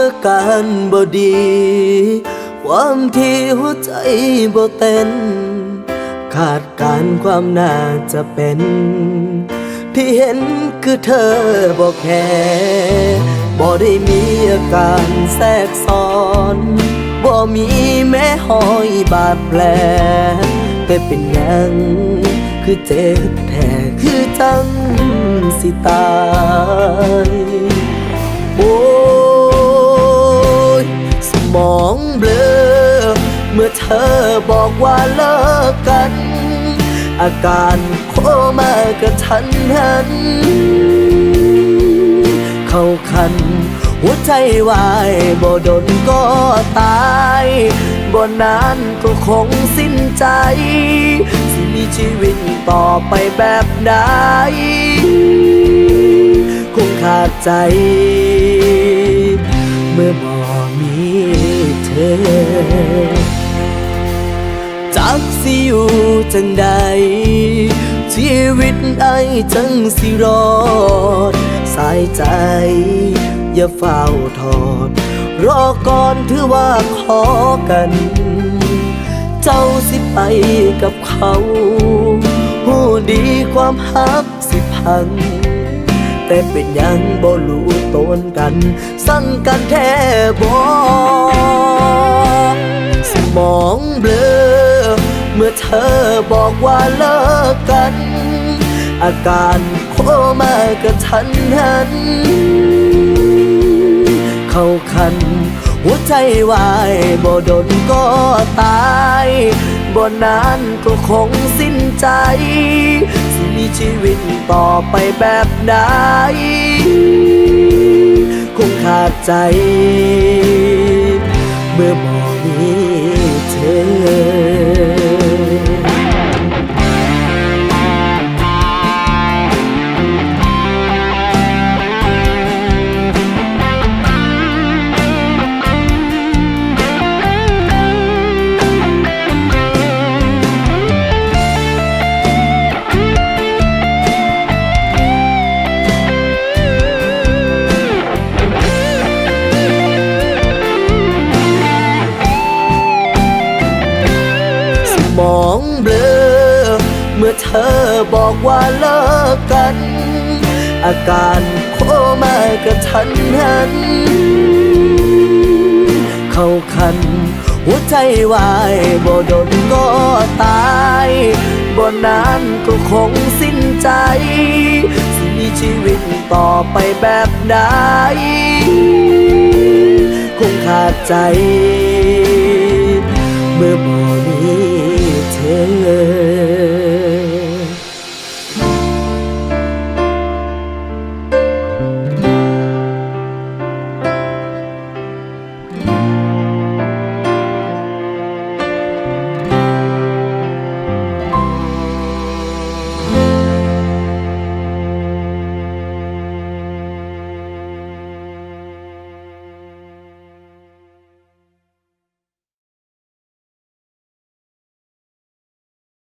มื่อการบ่ดี ความที่หัวใจบ่เต้น ขาดการความน่าจะเป็น ที่เห็นคือเธอบ่แค่บ่ได้มีอาการแทรกซ้อนบ่มีแม้หอยบาดแผลแต่เป็นยังคือเจ็บแท้คือจังสิตาย มื่อเธอบอกว่าเลิกกัน อาการโคมากระทันหัน เข้าคัน หัวใจวายบ่ดนก็ตายบ่นานก็คงสิ้นใจ สิมีชีวิตต่อไปแบบใดคงขาดใจ เมื่อบ่มีเธอ จักสิอยู่จังใด ชีวิตไอจังสิรอด สายใจ อย่าเฝ้าทอด รอก่อนถือว่าขอกัน เจ้าสิไปกับเขาหูดีความฮักสิพัง แต่เป็นยังบ่รู้ตนกัน สั่งกันแท้บ่ เมื่อเธอบอกว่าเลิกกัน อาการโคมากระทันหัน เข้าคัน หัวใจวายบ่ดนก็ตายบ่นานก็คงสิ้นใจ สิมีชีวิตต่อไปแบบใดคงขาดใจ เมื่อบ่มีเธ เมื่อเธอบอกว่าเลิกกัน อาการโคมากระทันหัน เข้าคัน หัวใจวายบ่ดนก็ตายบ่นานก็คงสิ้นใจ สิมีชีวิตต่อไปแบบใดคงขาดใจ เมื่อ